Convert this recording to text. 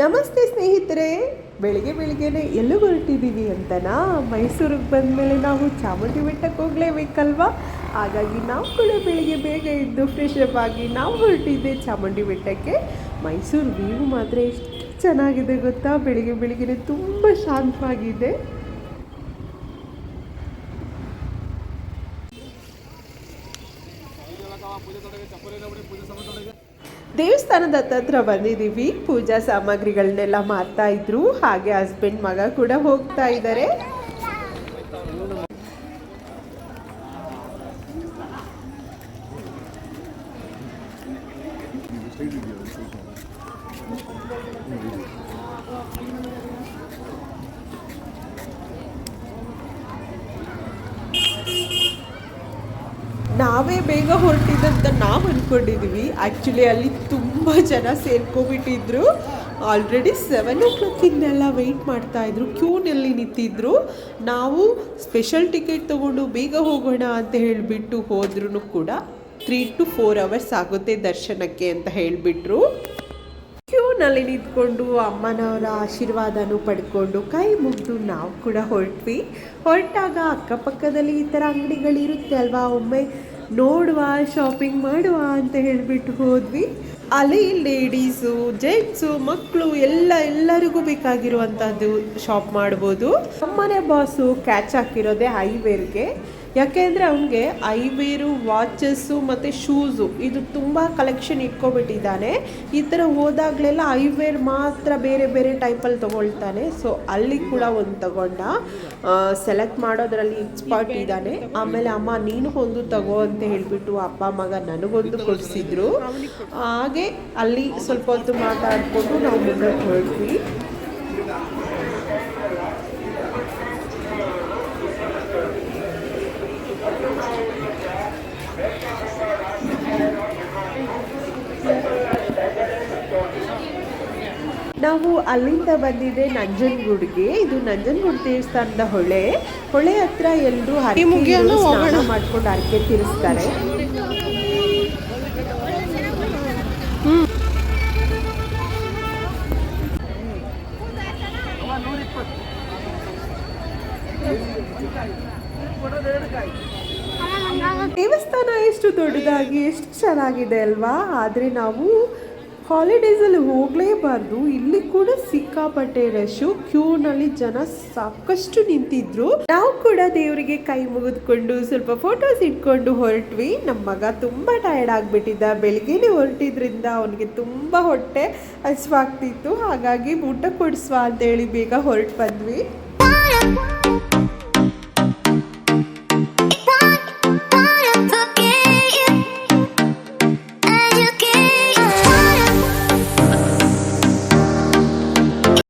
ನಮಸ್ತೆ ಸ್ನೇಹಿತರೆ. ಬೆಳಿಗ್ಗೆ ಬೆಳಿಗ್ಗೆನೆ ಎಲ್ಲೂ ಹೊರಟಿದ್ದೀವಿ ಅಂತನಾ ಮೈಸೂರಿಗೆ ಬಂದಮೇಲೆ ನಾವು ಚಾಮುಂಡಿ ಬೆಟ್ಟಕ್ಕೆ ಹೋಗಲೇಬೇಕಲ್ವಾ? ಹಾಗಾಗಿ ನಾವು ಕೂಡ ಬೆಳಿಗ್ಗೆ ಬೇಗ ಎದ್ದು ಫ್ರೆಶ್ ಅಪ್ ಆಗಿ ನಾವು ಹೊರಟಿದ್ದೆ ಚಾಮುಂಡಿ ಬೆಟ್ಟಕ್ಕೆ. ಮೈಸೂರು ವ್ಯೂ ಮಾತ್ರ ಎಷ್ಟು ಚೆನ್ನಾಗಿದೆ ಗೊತ್ತಾ? ಬೆಳಿಗ್ಗೆ ಬೆಳಿಗ್ಗೆನೆ ತುಂಬ ಶಾಂತವಾಗಿದೆ. ದೇವಸ್ಥಾನದ ಹತ್ರ ಬಂದಿದ್ದೀವಿ. ಪೂಜಾ ಸಾಮಗ್ರಿಗಳನ್ನೆಲ್ಲ ಮಾರ್ತಾ ಇದ್ರು. ಹಾಗೆ ಹಸ್ಬೆಂಡ್ ಮಗ ಕೂಡ ಹೋಗ್ತಾ ಇದ್ದಾರೆ. ನಾವೇ ಬೇಗ ಹೊರಟಿದಂತ ನಾವು ಅಂದ್ಕೊಂಡಿದ್ದೀವಿ ಆ್ಯಕ್ಚುಲಿ ಅಲ್ಲಿ ತುಂಬ ಜನ ಸೇರ್ಕೊಬಿಟ್ಟಿದ್ರು ಆಲ್ರೆಡಿ ಸೆವೆನ್ ಓ ಕ್ಲಾಕಿಂದೆಲ್ಲ ವೆಯ್ಟ್ ಮಾಡ್ತಾ ಇದ್ರು. ಕ್ಯೂನಲ್ಲಿ ನಿಂತಿದ್ರು. ನಾವು ಸ್ಪೆಷಲ್ ಟಿಕೆಟ್ ತೊಗೊಂಡು ಬೇಗ ಹೋಗೋಣ ಅಂತ ಹೇಳಿಬಿಟ್ಟು ಹೋದ್ರೂ ಕೂಡ ತ್ರೀ ಟು ಫೋರ್ ಅವರ್ಸ್ ಆಗುತ್ತೆ ದರ್ಶನಕ್ಕೆ ಅಂತ ಹೇಳಿಬಿಟ್ರು. ಕ್ಯೂನಲ್ಲಿ ನಿಂತ್ಕೊಂಡು ಅಮ್ಮನವರ ಆಶೀರ್ವಾದನೂ ಪಡ್ಕೊಂಡು ಕೈ ಮುಗಿದು ನಾವು ಕೂಡ ಹೊರಟ್ವಿ. ಹೊರಟಾಗ ಅಕ್ಕಪಕ್ಕದಲ್ಲಿ ಈ ಥರ ಅಂಗಡಿಗಳಿರುತ್ತೆ ಅಲ್ವಾ? ಒಮ್ಮೆ ನೋಡುವ ಶಾಪಿಂಗ್ ಮಾಡುವ ಅಂತ ಹೇಳಿಬಿಟ್ಟು ಹೋದ್ವಿ. ಅಲ್ಲಿ ಲೇಡೀಸು ಜೆಂಟ್ಸು ಮಕ್ಕಳು ಎಲ್ಲ, ಎಲ್ಲರಿಗೂ ಬೇಕಾಗಿರುವಂಥದ್ದು ಶಾಪ್ ಮಾಡ್ಬೋದು. ನಮ್ಮನೆ ಬಾಸು ಕ್ಯಾಚ್ ಹಾಕಿರೋದೇ ಐವೇರ್ಗೆ ಯಾಕೆಂದರೆ ಅವನಿಗೆ ಐವೇರು ವಾಚಸ್ಸು ಮತ್ತು ಶೂಸು ಇದು ತುಂಬ ಕಲೆಕ್ಷನ್ ಇಟ್ಕೊಬಿಟ್ಟಿದ್ದಾನೆ. ಈ ಥರ ಹೋದಾಗಲೆಲ್ಲ ಐವೇರ್ ಮಾತ್ರ ಬೇರೆ ಬೇರೆ ಟೈಪಲ್ಲಿ ತೊಗೊಳ್ತಾನೆ. ಸೊ ಅಲ್ಲಿ ಕೂಡ ಒಂದು ತಗೊಂಡ ಸೆಲೆಕ್ಟ್ ಮಾಡೋದ್ರಲ್ಲಿ ಎಕ್ಸ್ಪರ್ಟ್ ಇದ್ದಾನೆ. ಆಮೇಲೆ ಅಮ್ಮ, ನೀನು ಒಂದು ತಗೋ ಅಂತ ಹೇಳಿಬಿಟ್ಟು ಅಪ್ಪ, ಮಗ ನನಗೊಂದು ಕೊಡಿಸಿದ್ರು. ಹಾಗೆ ಅಲ್ಲಿ ಸ್ವಲ್ಪ ಹೊತ್ತು ಮಾತಾಡಿಕೊಂಡು ನಾವು ಮುಂದೆ ಹೊರಟ್ವಿ. ನಾವು ಅಲ್ಲಿಂದ ಬಂದಿದೆ ನಂಜನಗೂಡಿಗೆ. ಇದು ನಂಜನಗೂಡು ದೇವಸ್ಥಾನದ ಹೊಳೆ. ಹೊಳೆ ಹತ್ರ ಎಲ್ಲರೂ ಸ್ನಾನ ಮಾಡ್ಕೊಂಡು ಹರಕೆ ತೀರಿಸ್ತಾರೆ. ದೇವಸ್ಥಾನ ಎಷ್ಟು ದೊಡ್ಡದಾಗಿ, ಎಷ್ಟು ಚೆನ್ನಾಗಿದೆ ಅಲ್ವಾ? ಆದರೆ ನಾವು ಹಾಲಿಡೇಸಲ್ಲಿ ಹೋಗಲೇಬಾರ್ದು. ಇಲ್ಲಿ ಕೂಡ ಸಿಕ್ಕಾಪಟ್ಟೆ ರಶು ಕ್ಯೂನಲ್ಲಿ ಜನ ಸಾಕಷ್ಟು ನಿಂತಿದ್ರು. ನಾವು ಕೂಡ ದೇವರಿಗೆ ಕೈ ಮುಗಿದ್ಕೊಂಡು ಸ್ವಲ್ಪ ಫೋಟೋಸ್ ಇಟ್ಕೊಂಡು ಹೊರಟ್ವಿ. ನಮ್ಮ ಮಗ ತುಂಬ ಟಯರ್ಡ್ ಆಗಿಬಿಟ್ಟಿದ್ದ. ಬೆಳಿಗ್ಗೆನೆ ಹೊರಟಿದ್ರಿಂದ ಅವನಿಗೆ ತುಂಬ ಹೊಟ್ಟೆ ಹಸಿವಾಗ್ತಿತ್ತು. ಹಾಗಾಗಿ ಊಟ ಕೊಡಿಸುವ ಅಂತೇಳಿ ಬೇಗ ಹೊರಟು ಬಂದ್ವಿ.